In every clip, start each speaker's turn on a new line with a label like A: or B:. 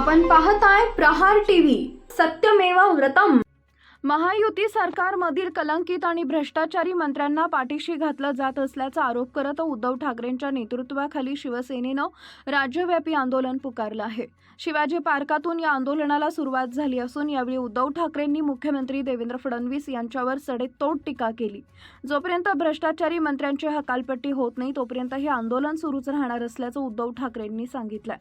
A: आपण पाहताय प्रहार टीव्ही सत्यमेव व्रतम. महायुती सरकारमधील कलंकित आणि भ्रष्टाचारी मंत्र्यांना पाठीशी घातलं जात असल्याचा आरोप करत उद्धव ठाकरेंच्या नेतृत्वाखाली शिवसेनेनं राज्यव्यापी आंदोलन पुकारलं आहे. शिवाजी पार्कातून या आंदोलनाला सुरुवात झाली असून यावेळी उद्धव ठाकरेंनी मुख्यमंत्री देवेंद्र फडणवीस यांच्यावर सडेतोड टीका केली. जोपर्यंत भ्रष्टाचारी मंत्र्यांची हकालपट्टी होत नाही तोपर्यंत हे आंदोलन सुरूच राहणार असल्याचं उद्धव ठाकरेंनी सांगितलंय.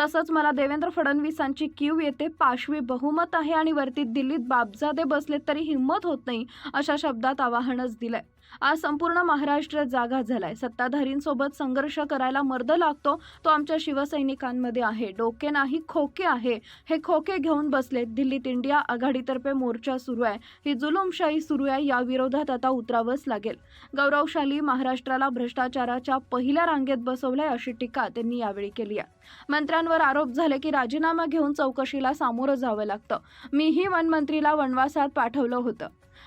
A: तसंच मला देवेंद्र फडणवीसांची क्यू येते पाशवी बहुमत आहे आणि वरती दिल्लीत बापजादे बसलेत तरी हिंमत होत नाही अशा शब्दात आवाहनच दिलंय. आज संपूर्ण महाराष्ट्र जागा झालाय. सत्ताधारींसोबत संघर्ष करायला मर्द लागतो तो आमच्या शिवसैनिकांमध्ये आहे. डोके नाही खोके आहे. हे खोके घेऊन बसलेत. दिल्लीत इंडिया आघाडीतर्फे मोर्चा सुरू आहे. ही जुलुमशाही सुरू आहे. या विरोधात आता उतरावंच लागेल. गौरवशाली महाराष्ट्राला भ्रष्टाचाराच्या पहिल्या रांगेत बसवलंय अशी टीका त्यांनी यावेळी केली आहे. मंत्र्यांवर आरोप झाले की राजीनामा घेऊन चौकशीला सामोरं जावं लागतं. मीही वनमंत्रीला वनवासात पाठवलं होतं.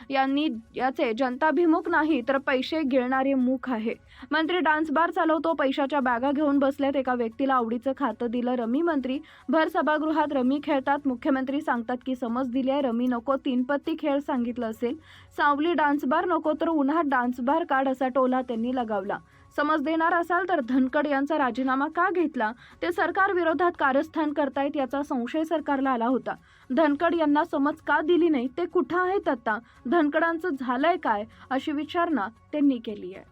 A: यांनी याचे जनताभिमुख नाही तर पैसे गिळणारे मुख आहे. मंत्री डान्स बार चालवतो पैशाच्या बॅगा घेऊन बसल्यात एका व्यक्तीला आवडीचं खातं दिलं. रमी मंत्री भर सभागृहात रमी खेळतात. मुख्यमंत्री सांगतात की समज दिली आहे रमी नको तीनपत्ती खेळ सांगितलं असेल. सावली डान्स बार नको तर उन्हात डान्स बार काढ असा टोला त्यांनी लगावला. समज देणार असाल तर धनकड यांचा राजीनामा का घेतला? ते सरकार विरोधात कारस्थान करतायत याचा संशय सरकारला आला होता. धनकड यांना समज का दिली नाही? ते कुठं आहेत आता? धनकडांचं झालंय काय? अशी विचारणा त्यांनी केली आहे.